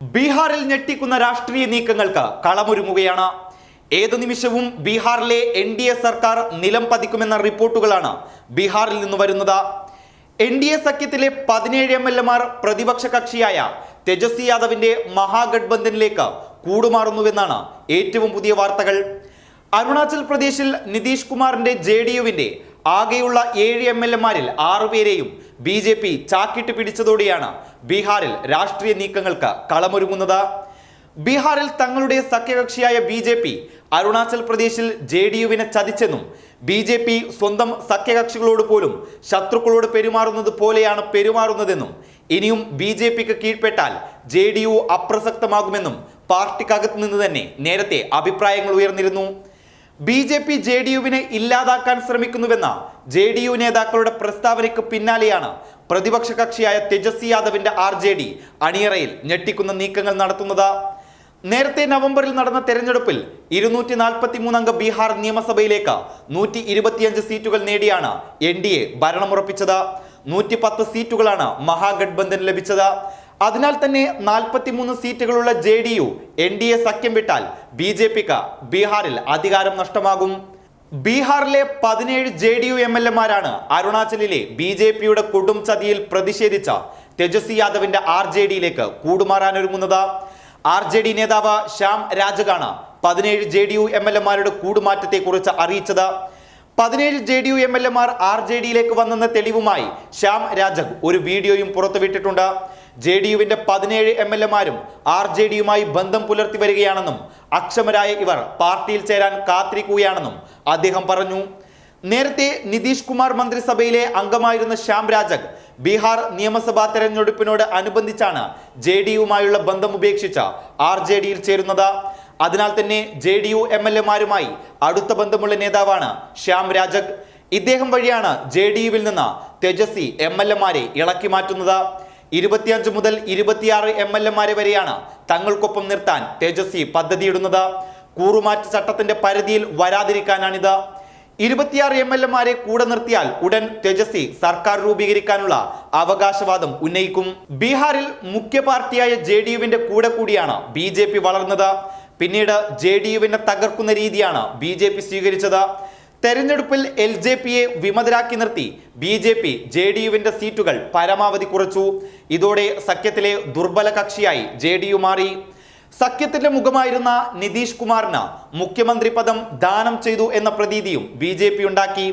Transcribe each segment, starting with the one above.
ബീഹാറിൽ ഞെട്ടിക്കുന്ന രാഷ്ട്രീയ നീക്കങ്ങൾക്ക് കളമൊരുങ്ങുകയാണ്. ഏതു നിമിഷവും ബീഹാറിലെ എൻ ഡി എ സർക്കാർ നിലം പതിക്കുമെന്ന റിപ്പോർട്ടുകളാണ് ബീഹാറിൽ നിന്ന് വരുന്നത്. എൻ ഡി എ സഖ്യത്തിലെ പതിനേഴ് എം എൽ എമാർ പ്രതിപക്ഷ കക്ഷിയായ തേജസ്വി യാദവിന്റെ മഹാഗഡ്ബന്ധനിലേക്ക് കൂടുമാറുന്നുവെന്നാണ് ഏറ്റവും പുതിയ വാർത്തകൾ. അരുണാചൽ പ്രദേശിൽ നിതീഷ് കുമാറിന്റെ ജെ ഡി യുവിന്റെ ആകെയുള്ള ഏഴ് എം എൽ എമാരിൽ ആറുപേരെയും ബി ജെ പി ചാക്കിട്ട് പിടിച്ചതോടെയാണ് ബീഹാറിൽ രാഷ്ട്രീയ നീക്കങ്ങൾക്ക് കളമൊരുങ്ങുന്നത്. ബീഹാറിൽ തങ്ങളുടെ സഖ്യകക്ഷിയായ ബി ജെ പി അരുണാചൽ പ്രദേശിൽ ജെ ഡി യുവിനെ ചതിച്ചെന്നും ബി ജെ പി സ്വന്തം സഖ്യകക്ഷികളോട് പോലും ശത്രുക്കളോട് പെരുമാറുന്നത് പോലെയാണ് പെരുമാറുന്നതെന്നും ഇനിയും ബി ജെ പിക്ക് കീഴ്പ്പെട്ടാൽ ജെ ഡി യു അപ്രസക്തമാകുമെന്നും പാർട്ടിക്കകത്ത് നിന്ന് തന്നെ നേരത്തെ അഭിപ്രായങ്ങൾ ഉയർന്നിരുന്നു. B J P J D യുവിനെ ഇല്ലാതാക്കാൻ ശ്രമിക്കുന്നുവെന്ന ജെ ഡി യു നേതാക്കളുടെ പ്രസ്താവനയ്ക്ക് പിന്നാലെയാണ് പ്രതിപക്ഷ കക്ഷിയായ തേജസ്വി യാദവിന്റെ ആർ ജെ ഡി അണിയറയിൽ ഞെട്ടിക്കുന്ന നീക്കങ്ങൾ നടത്തുന്നത്. നേരത്തെ നവംബറിൽ നടന്ന തെരഞ്ഞെടുപ്പിൽ ഇരുന്നൂറ്റി നാൽപ്പത്തി മൂന്നംഗ ബീഹാർ നിയമസഭയിലേക്ക് നൂറ്റി ഇരുപത്തിയഞ്ച് സീറ്റുകൾ നേടിയാണ് എൻ ഡി എ ഭരണമുറപ്പിച്ചത് നൂറ്റി പത്ത് സീറ്റുകളാണ് മഹാഗഡ്ബന്ധൻ ലഭിച്ചത്. അതിനാൽ തന്നെ നാൽപ്പത്തിമൂന്ന് സീറ്റുകളുള്ള J D U N D A സഖ്യം വിട്ടാൽ ബി ജെ പിക്ക് ബീഹാറിൽ അധികാരം നഷ്ടമാകും. ബീഹാറിലെ പതിനേഴ് J D U M L എമാരാണ് അരുണാചലിലെ ബി ജെ പിയുടെ കൊടും ചതിയിൽ പ്രതിഷേധിച്ച തേജസ്വി യാദവിന്റെ ആർ ജെ ഡിയിലേക്ക് കൂടുമാറാനൊരുങ്ങുന്നത്. ആർ ജെ ഡി നേതാവ് ശ്യാം രാജകാണ് പതിനേഴ് J D U M L എമാരുടെ കൂടുമാറ്റത്തെക്കുറിച്ച് അറിയിച്ചത്. പതിനേഴ് J D U M L എമാർ ആർ ജെ ഡിയിലേക്ക് വന്നെന്ന തെളിവുമായി ശ്യാം രാജക് ഒരു വീഡിയോയും പുറത്തുവിട്ടിട്ടുണ്ട്. ജെ ഡി യുവിന്റെ പതിനേഴ് എം എൽ എമാരും ആർ ജെ ഡിയുമായി ബന്ധം പുലർത്തി വരികയാണെന്നും അക്ഷമരായ ഇവർ പാർട്ടിയിൽ ചേരാൻ കാത്തിരിക്കുകയാണെന്നും അദ്ദേഹം പറഞ്ഞു. നേരത്തെ നിതീഷ് കുമാർ മന്ത്രിസഭയിലെ അംഗമായിരുന്ന ശ്യാം രാജക് ബീഹാർ നിയമസഭാ തെരഞ്ഞെടുപ്പിനോട് അനുബന്ധിച്ചാണ് ജെ ഡി യുമായുള്ള ബന്ധം ഉപേക്ഷിച്ച ആർ ജെ ഡിയിൽ ചേരുന്നത്. അതിനാൽ തന്നെ J D U M L എമാരുമായി അടുത്ത ബന്ധമുള്ള നേതാവാണ് ശ്യാം രാജക്. ഇദ്ദേഹം വഴിയാണ് ജെ ഡി യുവിൽ നിന്ന് തേജസ്വി എം എൽ എമാരെ ഇളക്കി മാറ്റുന്നത്. ഇരുപത്തിയഞ്ച് മുതൽ ഇരുപത്തിയാറ് എം എൽ എമാരെ വരെയാണ് തങ്ങൾക്കൊപ്പം നിർത്താൻ തേജസ്വി പദ്ധതിയിടുന്നത്. കൂറുമാറ്റ ചട്ടത്തിന്റെ പരിധിയിൽ വരാതിരിക്കാനാണിത്. ഇരുപത്തിയാറ് എം എൽ എമാരെ കൂടെ നിർത്തിയാൽ ഉടൻ തേജസ്വി സർക്കാർ രൂപീകരിക്കാനുള്ള അവകാശവാദം ഉന്നയിക്കും. ബീഹാറിൽ മുഖ്യ പാർട്ടിയായ ജെ ഡി യുവിന്റെ കൂടെ കൂടിയാണ് ബി ജെ പി വളർന്നത്. പിന്നീട് ജെ ഡി യുവിനെ തകർക്കുന്ന രീതിയാണ് ബി ജെ പി സ്വീകരിച്ചത്. തെരഞ്ഞെടുപ്പിൽ എൽ ജെ പിയെ വിമതരാക്കി നിർത്തി B J P J D യുവിന്റെ സീറ്റുകൾ പരമാവധി കുറച്ചു. ഇതോടെ സഖ്യത്തിലെ ദുർബല കക്ഷിയായി ജെ ഡി യു മാറി. സഖ്യത്തിന്റെ മുഖമായിരുന്ന നിതീഷ് കുമാറിന് മുഖ്യമന്ത്രി പദം ദാനം ചെയ്തു എന്ന പ്രതീതിയും ബി ജെ പി ഉണ്ടാക്കി.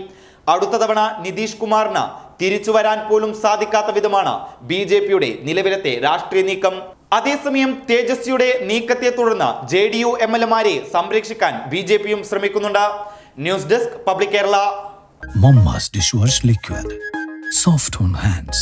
അടുത്ത തവണ നിതീഷ് കുമാറിന് തിരിച്ചു വരാൻ പോലും സാധിക്കാത്ത വിധമാണ് ബി ജെ പിയുടെ നിലവിലത്തെ രാഷ്ട്രീയ നീക്കം. അതേസമയം തേജസ്വിയുടെ നീക്കത്തെ തുടർന്ന് J D U M L എമാരെ സംരക്ഷിക്കാൻ ബി ജെ പിയും ശ്രമിക്കുന്നുണ്ട്. News desk public Kerala Momma's dishwash liquid. Soft on hands.